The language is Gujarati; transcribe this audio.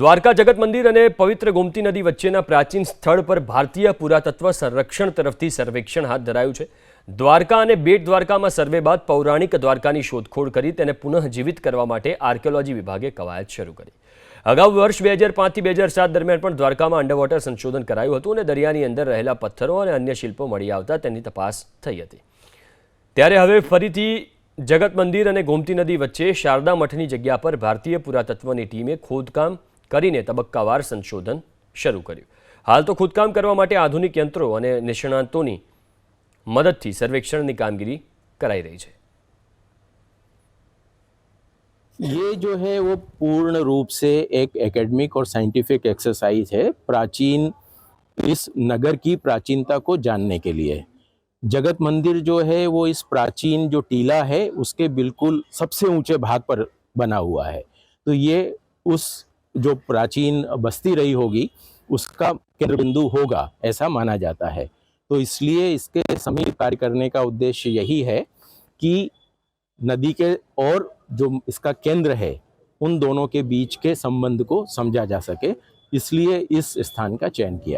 દ્વારકા જગત મંદિર અને પવિત્ર ગોમતી નદી વચ્ચેના પ્રાચીન સ્થળ પર ભારતીય પુરાતત્વ સંરક્ષણ તરફથી સર્વેક્ષણ હાથ ધરાયું છે દ્વારકા અને બેટ દ્વારકામાં સર્વે બાદ પૌરાણિક દ્વારકાની શોધખોળ કરી તેને પુનઃજીવિત કરવા માટે આર્કિયોલોજી વિભાગે કવાયત શરૂ કરી અગાઉ વર્ષ બે હજાર પાંચથી બે હજાર સાત દરમિયાન પણ દ્વારકામાં અંડરવોટર સંશોધન કરાયું હતું અને દરિયાની અંદર રહેલા પથ્થરો અને અન્ય શિલ્પો મળી આવતા તેની તપાસ થઈ હતી ત્યારે હવે ફરીથી જગત મંદિર અને ગોમતી નદી વચ્ચે શારદા મઠની જગ્યા પર ભારતીય પુરાતત્વની ટીમે ખોદકામ करिने तबक्कावार संशोधन शुरू करियो हाल तो खुद काम करवाने માટે આધુનિક यंत्रों અને નિષ્ણાંતોની મદદથી સર્વેક્ષણની કામગીરી કરાઈ રહી છે એ જો છે ઓ પૂર્ણ રૂપ સે એક એકેડેમિક ઓર સાયન્ટિફિક એક્સરસાઈઝ હે પ્રાચીન ઇસ નગર કી પ્રાચીનતા કો જાણને કે લિયે જગત મંદિર જો હે વો ઇસ પ્રાચીન જો ટીલા હે ઉસકે બિલકુલ સબસે ઊંચે ભાગ પર બના ہوا હે તો યે ઉસ जो प्राचीन बस्ती रही होगी उसका केंद्र बिंदु होगा ऐसा माना जाता है तो इसलिए इसके समीप कार्य करने का उद्देश्य यही है कि नदी के और जो इसका केंद्र है उन दोनों के बीच के संबंध को समझा जा सके इसलिए इस स्थान का चयन किया